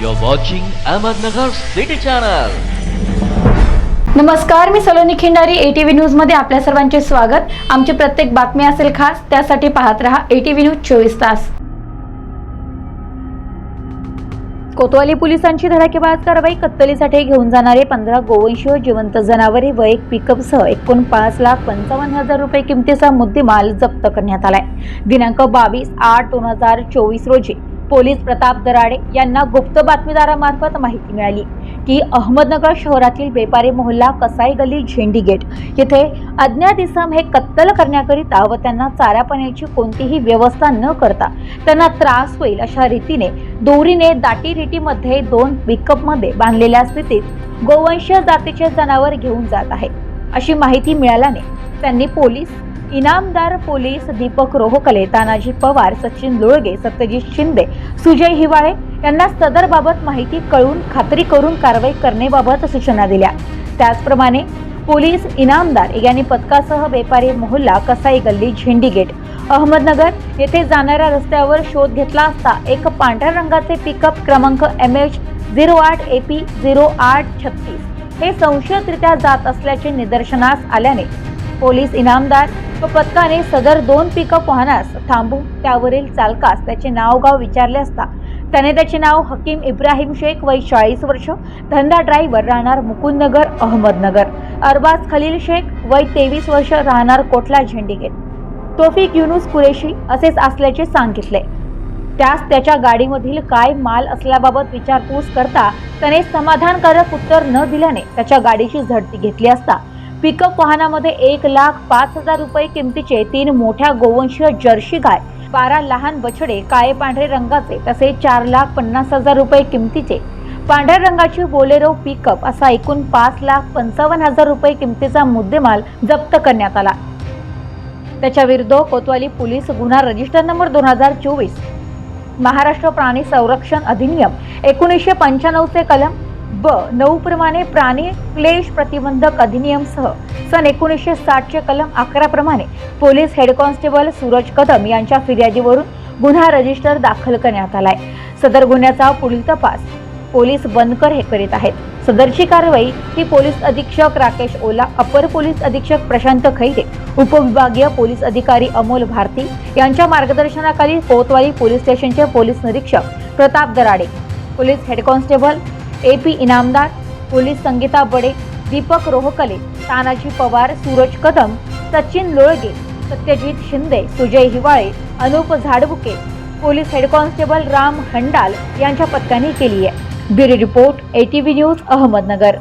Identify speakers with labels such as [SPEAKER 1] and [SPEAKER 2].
[SPEAKER 1] You're watching Ahmednagar City Channel.
[SPEAKER 2] नमस्कार मी Saloni Khindari ATV न्यूजमध्ये आपल्या सर्वांचे स्वागत. आमची प्रत्येक बातमी असेल खास त्यासाठी पाहत रहा एटीव्ही न्यूज चोवीस तास. कोतवाली पोलिसांची धडाकेबाज कारवाई कत्तलीसाठी घेऊन जाणारे पंधरा गोवंशीय जिवंत जनावरे व एक पिकअपसह एकूण पाच लाख पंचावन्न हजार रुपये किमतीचा मुद्देमाल जप्त करण्यात आलाय. दिनांक बावीस आठ दोन हजार चोवीस रोजी पोलीस प्रताप दराडे यांना गुप्त बातमीदारामार्फत माहिती मिळाली की अहमदनगर शहरातील व्यापारी मोहल्ला कसाई गल्ली झेंडी गेट येथे अज्ञात इसम हे कत्तल करण्याकरिता व त्यांना चारा पाण्याची कोणतीही व्यवस्था न करता त्यांना त्रास होईल अशा रीतीने दोरीने दाटी रिटीमध्ये दोन पिकअपमध्ये बांधलेल्या स्थितीत गोवंश जातीचे जनावर घेऊन जात आहे. अशी माहिती मिळाल्याने त्यांनी पोलीस इनामदार पोलीस दीपक रोहकले तानाजी पवार सचिन लोळगे सत्यजित शिंदे सुजय हिवाळे यांना सदरबाबत माहिती कळून खात्री करून कारवाई करण्याबाबत सूचना दिल्या. त्याचप्रमाणे पोलीस इनामदार यांनी पथकासह बेपारी मोहल्ला कसाई गल्ली झेंडी गेट अहमदनगर येथे जाणाऱ्या रस्त्यावर शोध घेतला असता एक पांढऱ्या रंगाचे पिकअप क्रमांक एम एच झिरो आठ ए पी झिरो आठ छत्तीस हे संशयितरित्या जात असल्याचे निदर्शनास आल्याने पोलीस इनामदार व पथकाने सदर दोन पिकअप वाहनास थांबून त्यावरील चालकास त्याचे नाव गाव विचारले असता त्याने त्याचे नाव हकीम इब्राहिम शेख वय चाळीस वर्ष धंदा ड्रायव्हर राहणार मुकुंदनगर अहमदनगर. अरबाज खलील शेख वय तेवीस वर्ष राहणार कोटला झेंडीगेट तोफिक युनुस कुरेशी असेच असल्याचे सांगितले. त्यास त्याच्या गाडीमधील काय माल असल्याबाबत विचारपूस करता त्याने समाधानकारक उत्तर न दिल्याने त्याच्या गाडीची झडती घेतली असता पिकअप वाहनामध्ये एक लाख पाच हजार रुपये किमतीचे तीन मोठ्या गोवंशीय जर्सी गाय बारा लहान बछडे काळे पांढरे रंगाचे तसेच चार लाख पन्नास हजार रुपये किमतीचे. पांढऱ्या रंगाची बोलेरो पिकअप असा एकूण पाच लाख पंचावन्न हजार रुपये किमतीचा मुद्देमाल जप्त करण्यात आला. त्याच्या विरुद्ध कोतवाली पोलीस गुन्हा रजिस्टर नंबर दोन हजार चोवीस महाराष्ट्र प्राणी संरक्षण अधिनियम एकोणीसशे पंच्याण्णवचे कलम ब नऊ प्रमाणे प्राणी क्लेश प्रतिबंधक अधिनियमसह सन एकोणीसशे साठचे कलम अकरा प्रमाणे police head constable Suraj Kadam यांच्या फिर्यादीवरून गुन्हा रजिस्टर दाखल करण्यात आलाय. सदर गुन्ह्याचा पुढील तपास पोलीस बनकर हे करीत आहेत. सदरची कारवाई ही पोलीस अधीक्षक राकेश ओला अपर पोलीस अधीक्षक प्रशांत खैरे उपविभागीय पोलीस अधिकारी अमोल भारती यांच्या मार्गदर्शनाखाली कोतवाली पोलीस स्टेशनचे पोलीस निरीक्षक Pratap Darade police head constable A P Inamdar police Sangeeta Bade Deepak Rohkale Tanaji Pawar Suraj Kadam Sachin Lolage Satyajit Shinde Sujay Hiwale Anup Zadbuke police head constable Ram Handal यांच्या पथकाने केली आहे. Bureau report ATV news Ahmednagar.